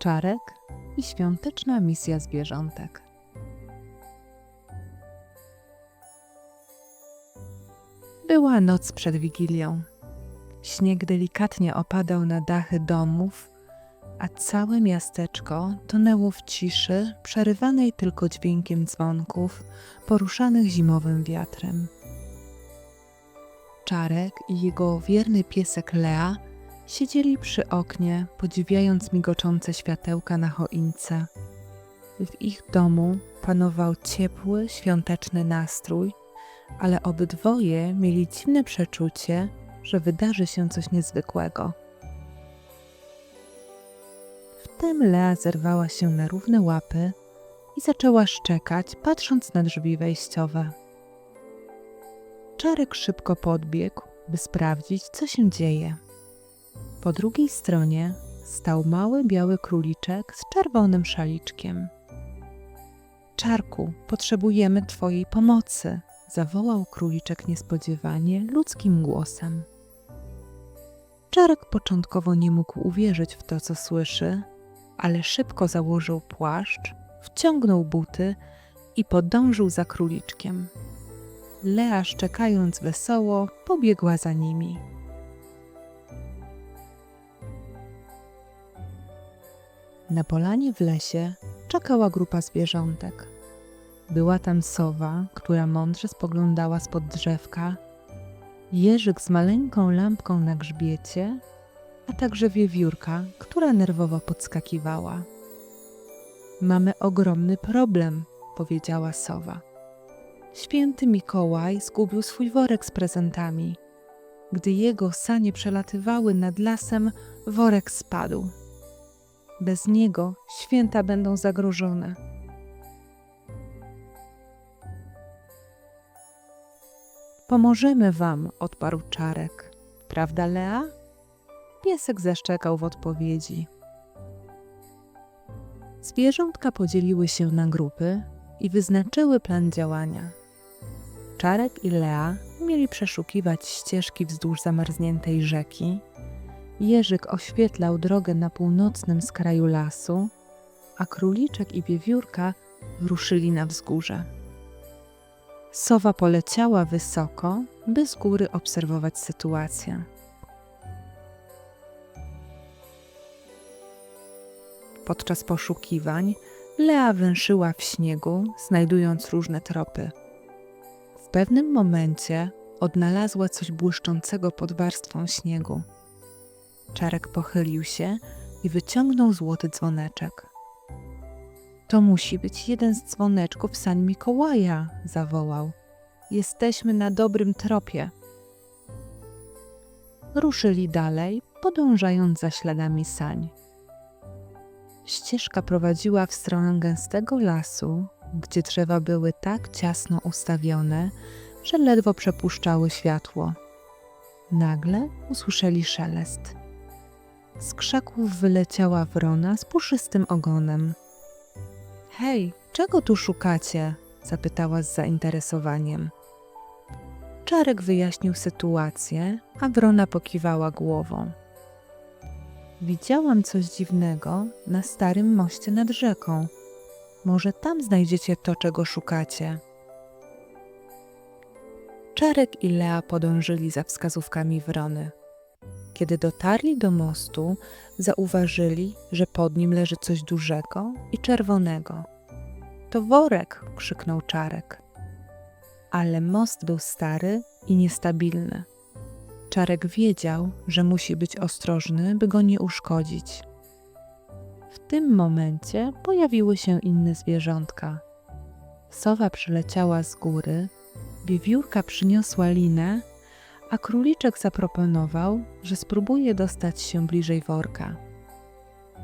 Czarek i świąteczna misja zwierzątek. Była noc przed Wigilią. Śnieg delikatnie opadał na dachy domów, a całe miasteczko tonęło w ciszy, przerywanej tylko dźwiękiem dzwonków, poruszanych zimowym wiatrem. Czarek i jego wierny piesek Lea siedzieli przy oknie, podziwiając migoczące światełka na choince. W ich domu panował ciepły, świąteczny nastrój, ale obydwoje mieli dziwne przeczucie, że wydarzy się coś niezwykłego. Wtem Lea zerwała się na równe łapy i zaczęła szczekać, patrząc na drzwi wejściowe. Czarek szybko podbiegł, by sprawdzić, co się dzieje. Po drugiej stronie stał mały biały króliczek z czerwonym szaliczkiem. Czarku, potrzebujemy Twojej pomocy, zawołał króliczek niespodziewanie ludzkim głosem. Czarek początkowo nie mógł uwierzyć w to, co słyszy, ale szybko założył płaszcz, wciągnął buty i podążył za króliczkiem. Lea, szczekając wesoło, pobiegła za nimi. Na polanie w lesie czekała grupa zwierzątek. Była tam sowa, która mądrze spoglądała spod drzewka, jeżyk z maleńką lampką na grzbiecie, a także wiewiórka, która nerwowo podskakiwała. Mamy ogromny problem, powiedziała sowa. Święty Mikołaj zgubił swój worek z prezentami. Gdy jego sanie przelatywały nad lasem, worek spadł. Bez niego święta będą zagrożone. Pomożemy wam, odparł Czarek. Prawda, Lea? Piesek zaszczekał w odpowiedzi. Zwierzątka podzieliły się na grupy i wyznaczyły plan działania. Czarek i Lea mieli przeszukiwać ścieżki wzdłuż zamarzniętej rzeki. Jerzyk oświetlał drogę na północnym skraju lasu, a króliczek i wiewiórka ruszyli na wzgórze. Sowa poleciała wysoko, by z góry obserwować sytuację. Podczas poszukiwań Lea węszyła w śniegu, znajdując różne tropy. W pewnym momencie odnalazła coś błyszczącego pod warstwą śniegu. Czarek pochylił się i wyciągnął złoty dzwoneczek. To musi być jeden z dzwoneczków San Mikołaja, zawołał. Jesteśmy na dobrym tropie. Ruszyli dalej, podążając za śladami sań. Ścieżka prowadziła w stronę gęstego lasu, gdzie drzewa były tak ciasno ustawione, że ledwo przepuszczały światło. Nagle usłyszeli szelest. Z krzaków wyleciała wrona z puszystym ogonem. Hej, czego tu szukacie? zapytała z zainteresowaniem. Czarek wyjaśnił sytuację, a wrona pokiwała głową. Widziałam coś dziwnego na starym moście nad rzeką. Może tam znajdziecie to, czego szukacie. Czarek i Lea podążyli za wskazówkami wrony. Kiedy dotarli do mostu, zauważyli, że pod nim leży coś dużego i czerwonego. To worek! krzyknął Czarek. Ale most był stary i niestabilny. Czarek wiedział, że musi być ostrożny, by go nie uszkodzić. W tym momencie pojawiły się inne zwierzątka. Sowa przyleciała z góry, wiewiórka przyniosła linę, a króliczek zaproponował, że spróbuje dostać się bliżej worka.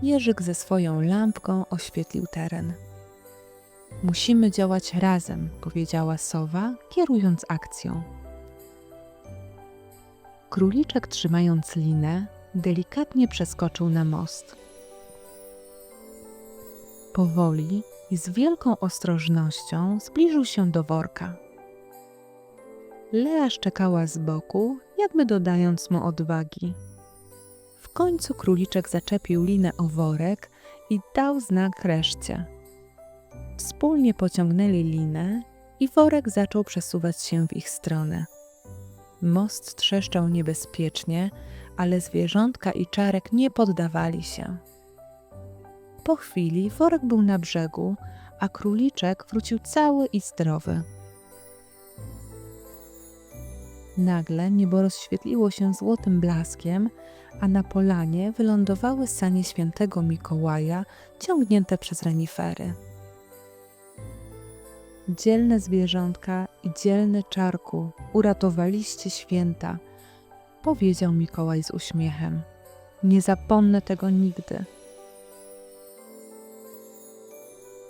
Jerzyk ze swoją lampką oświetlił teren. Musimy działać razem, powiedziała sowa, kierując akcją. Króliczek, trzymając linę, delikatnie przeskoczył na most. Powoli i z wielką ostrożnością zbliżył się do worka. Lea szczekała z boku, jakby dodając mu odwagi. W końcu króliczek zaczepił linę o worek i dał znak reszcie. Wspólnie pociągnęli linę i worek zaczął przesuwać się w ich stronę. Most trzeszczał niebezpiecznie, ale zwierzątka i czarek nie poddawali się. Po chwili worek był na brzegu, a króliczek wrócił cały i zdrowy. Nagle niebo rozświetliło się złotym blaskiem, a na polanie wylądowały sanie świętego Mikołaja ciągnięte przez renifery. Dzielne zwierzątka i dzielny czarku, uratowaliście święta, powiedział Mikołaj z uśmiechem. Nie zapomnę tego nigdy.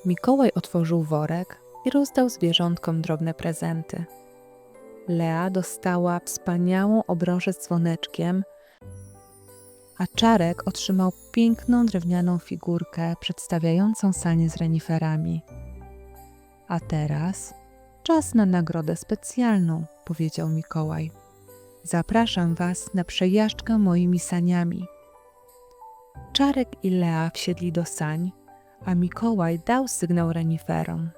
Mikołaj otworzył worek i rozdał zwierzątkom drobne prezenty. Lea dostała wspaniałą obrożę z dzwoneczkiem, a Czarek otrzymał piękną drewnianą figurkę przedstawiającą sanie z reniferami. A teraz czas na nagrodę specjalną, powiedział Mikołaj. Zapraszam Was na przejażdżkę moimi saniami. Czarek i Lea wsiedli do sań, a Mikołaj dał sygnał reniferom.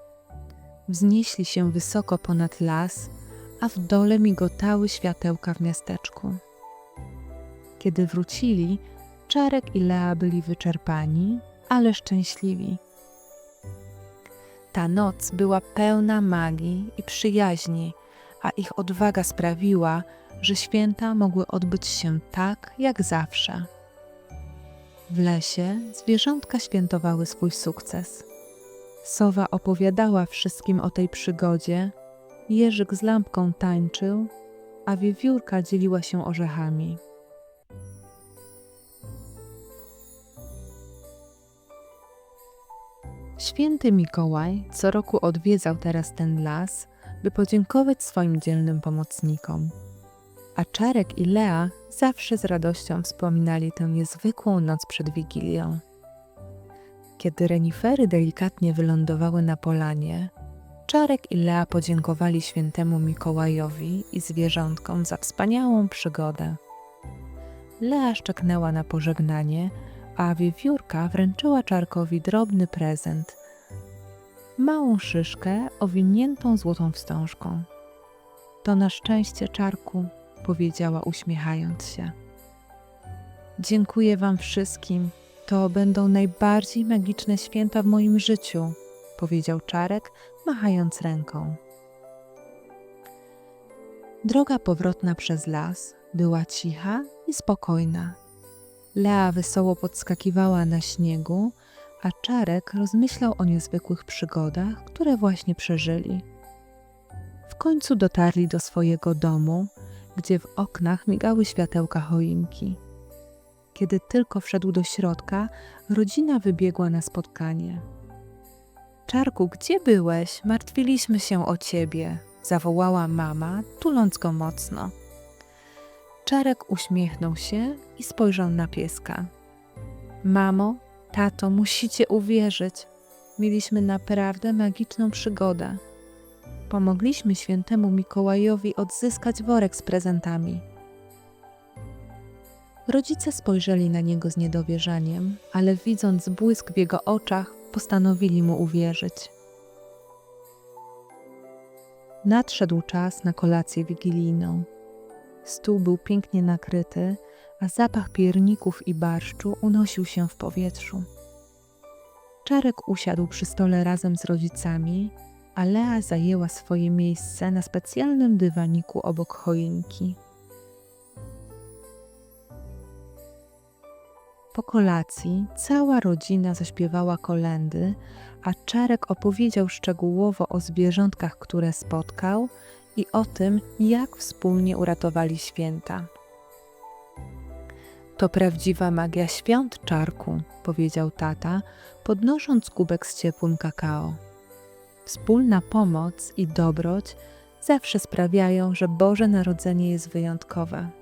Wznieśli się wysoko ponad las, a w dole migotały światełka w miasteczku. Kiedy wrócili, Czarek i Lea byli wyczerpani, ale szczęśliwi. Ta noc była pełna magii i przyjaźni, a ich odwaga sprawiła, że święta mogły odbyć się tak, jak zawsze. W lesie zwierzątka świętowały swój sukces. Sowa opowiadała wszystkim o tej przygodzie, jeżyk z lampką tańczył, a wiewiórka dzieliła się orzechami. Święty Mikołaj co roku odwiedzał teraz ten las, by podziękować swoim dzielnym pomocnikom. A Czarek i Lea zawsze z radością wspominali tę niezwykłą noc przed Wigilią. Kiedy renifery delikatnie wylądowały na polanie, Czarek i Lea podziękowali świętemu Mikołajowi i zwierzątkom za wspaniałą przygodę. Lea szczeknęła na pożegnanie, a wiewiórka wręczyła Czarkowi drobny prezent małą szyszkę owiniętą złotą wstążką. To na szczęście, Czarku, powiedziała uśmiechając się. Dziękuję Wam wszystkim. To będą najbardziej magiczne święta w moim życiu, powiedział Czarek, machając ręką. Droga powrotna przez las była cicha i spokojna. Lea wesoło podskakiwała na śniegu, a Czarek rozmyślał o niezwykłych przygodach, które właśnie przeżyli. W końcu dotarli do swojego domu, gdzie w oknach migały światełka choinki. Kiedy tylko wszedł do środka, rodzina wybiegła na spotkanie. Czarku, gdzie byłeś? Martwiliśmy się o ciebie, zawołała mama, tuląc go mocno. Czarek uśmiechnął się i spojrzał na pieska. Mamo, tato, musicie uwierzyć. Mieliśmy naprawdę magiczną przygodę. Pomogliśmy świętemu Mikołajowi odzyskać worek z prezentami. Rodzice spojrzeli na niego z niedowierzaniem, ale widząc błysk w jego oczach, postanowili mu uwierzyć. Nadszedł czas na kolację wigilijną. Stół był pięknie nakryty, a zapach pierników i barszczu unosił się w powietrzu. Czarek usiadł przy stole razem z rodzicami, a Lea zajęła swoje miejsce na specjalnym dywaniku obok choinki. Po kolacji cała rodzina zaśpiewała kolendy, a Czarek opowiedział szczegółowo o zwierzątkach, które spotkał i o tym, jak wspólnie uratowali święta. To prawdziwa magia świąt, Czarku, powiedział tata, podnosząc kubek z ciepłym kakao. Wspólna pomoc i dobroć zawsze sprawiają, że Boże Narodzenie jest wyjątkowe.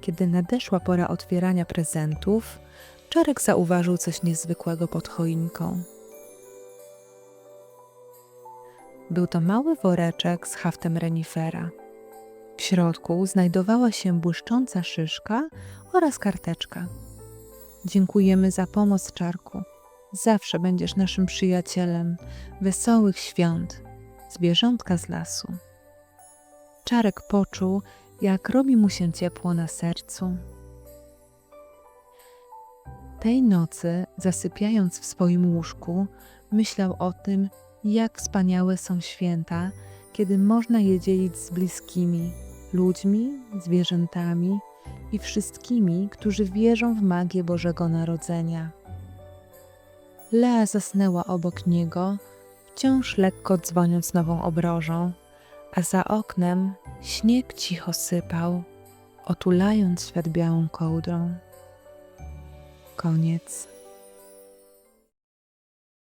Kiedy nadeszła pora otwierania prezentów, Czarek zauważył coś niezwykłego pod choinką. Był to mały woreczek z haftem renifera. W środku znajdowała się błyszcząca szyszka oraz karteczka. Dziękujemy za pomoc, Czarku. Zawsze będziesz naszym przyjacielem. Wesołych świąt. Zwierzątka z lasu. Czarek poczuł, jak robi mu się ciepło na sercu. Tej nocy, zasypiając w swoim łóżku, myślał o tym, jak wspaniałe są święta, kiedy można je dzielić z bliskimi, ludźmi, zwierzętami i wszystkimi, którzy wierzą w magię Bożego Narodzenia. Lea zasnęła obok niego, wciąż lekko dzwoniąc nową obrożą, a za oknem śnieg cicho sypał, otulając świat białą kołdrą. Koniec.